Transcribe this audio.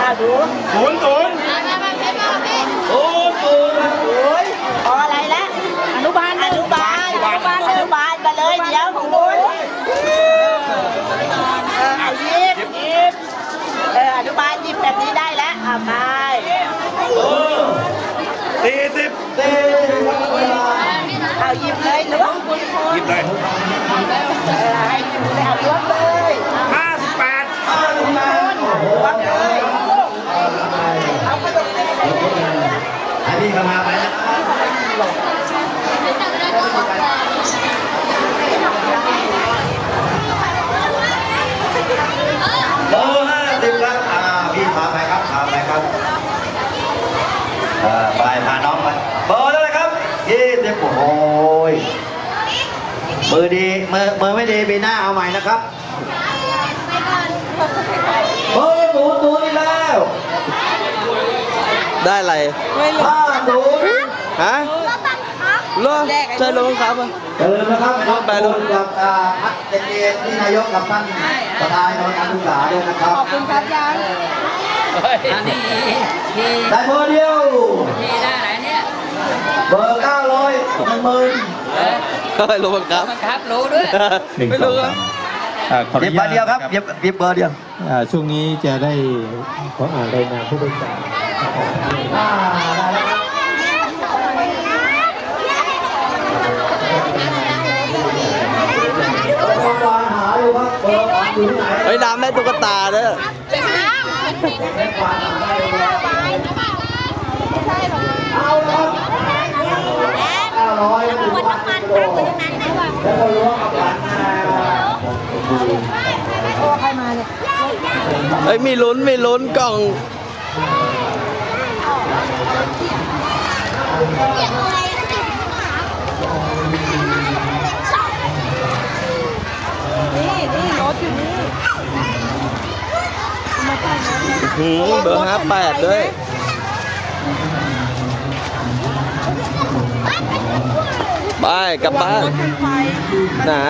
อะดูศูนย์ศูนย์ศูนย์ศูนย์โอ้ยพออะไรละอนุบาลอนุบาลอนุบาลอนุบาลมาเลยเดี๋ยวของคุณเออเอาหยิบหยิบเอออนุบาลหยิบแบบนี้ได้แล้วอะไปเออสี่สิบเอาหยิบเลยล้วงคุณคหยินบเลยเออให้หยิบเลยเอาล้วงเลย ห้าสิบแปด ล้วงเลยเอาขนมไปเลย อันนี้ก็มาไปแล้วเบอร์ห้าสิบครับอ่าพี่พาไปครับพาไปครับเอ่อไปพาน้องไปเบอร์เท่าไรครับยี่สิบโอ้ยมือดีมือมือไม่ดีปีหน้าเอาใหม่นะครับอร์ศูนย์ศูนย์อีกแล้ว ได้อะไรห้าศูนย์ฮะเหรอใช่รถบังคับอะอย่าลืมนะครับน้องแปรรูปกับอ่าพักเด็กเรียนที่นายกกับท่านประธานในการศึกษาด้วยนะครับขอบคุณครับยังได้เบอร์เดียวนี่ได้ไหนเนี่ยเบอร์เก้าร้อยหนึ่งหมื่นเฮ้ยรถบังคับบังคับรู้ด้วยไม่รู้อะอ่าขออหยินุบเบอญาตร์เดียวครับนะหยิบหยิบเบอร์เดียวอ่าช่วงนี้จะได้ขออ่านรายงานผู้บริจาคอ่าได้แล้วครับ เบอร์วางหาอยู่ครับเบอร์วางอยู่ที่ไหนเฮ้ยน้ำได้ตุ๊กตาเด้อเอาละเก้าร้อยแล้วก็ล้วงกับหลานนาเฮ้ยมีลุ้นมีลุ้นกล่อง นี่นี่รถอยู่นี่ หืมเบอร์ห้าแปดด้วย ไปกลับบ้านไฟหนา